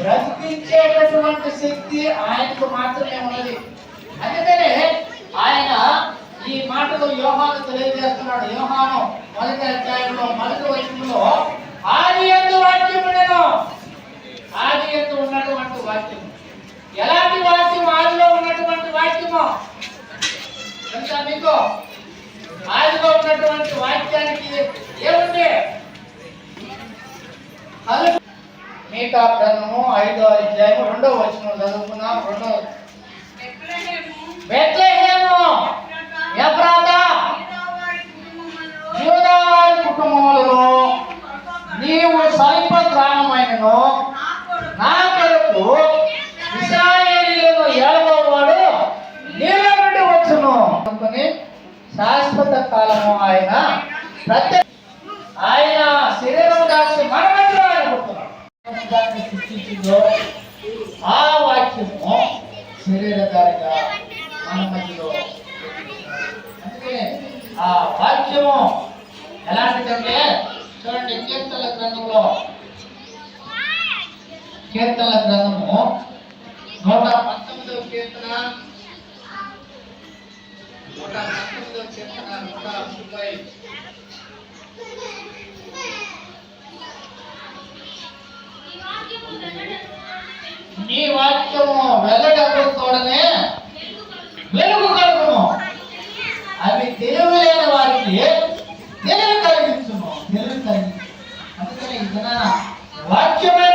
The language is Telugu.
బ్రతికించేటటువంటి శక్తి ఆయనకు మాత్రమే ఉన్నది. అందుకనే ఆయన ఈ మాటలు యోహాను తెలియజేస్తున్నాడు. యోహాను మొదటి అధ్యాయంలో మొదటి వచనంలో ఆది ఎందు వాక్యము నేను. ఆది ఎందు ఉన్నటువంటి వాక్యము. ఎలాంటి వాక్యం ఆదిలో ఉన్నటువంటి వాక్యము? తెలుసా మీకు? ఆదిలో ఉన్నటువంటి వాక్యానికి మీకా గ్రంథము ఐదో అధ్యాయం రెండో వచనం చదువుకున్నాం. రెండో బెత్లెహేము. ఎఫ్రాతా. యూదావారి కుటుంబములలో నీవు స్వల్ప గ్రామమైనను నా కొరకు ఇస్రాయేలీలను ఏడవవాడు నీళ్ళ నుండి వచ్చును. అనుకుని శాశ్వత కాలము ఆయన ప్రత్యేక ఆయన శరీరం దాచి మన మధ్యలో ఆయన పుడుతున్నాడు దాన్ని సృష్టించిందో ఆ వాక్యము శరీరధారిగా మన మధ్యలో అందుకే ఆ వాక్యము ఎలాంటిదంటే చూడండి కీర్తన గ్రంథంలో. కీర్తన గ్రంథము నూట పంతొమ్మిదవ కీర్తన నూట పంతొమ్మిదవ కీర్తన నూట ముప్పై వాక్యము వెల్లడగలుగుతాడనే వెలుగు కలుగును అవి తెలియలేని వారికి తెలివి కలిగించును తెలివి కలిగి అందుకని ఇదన వాక్యమే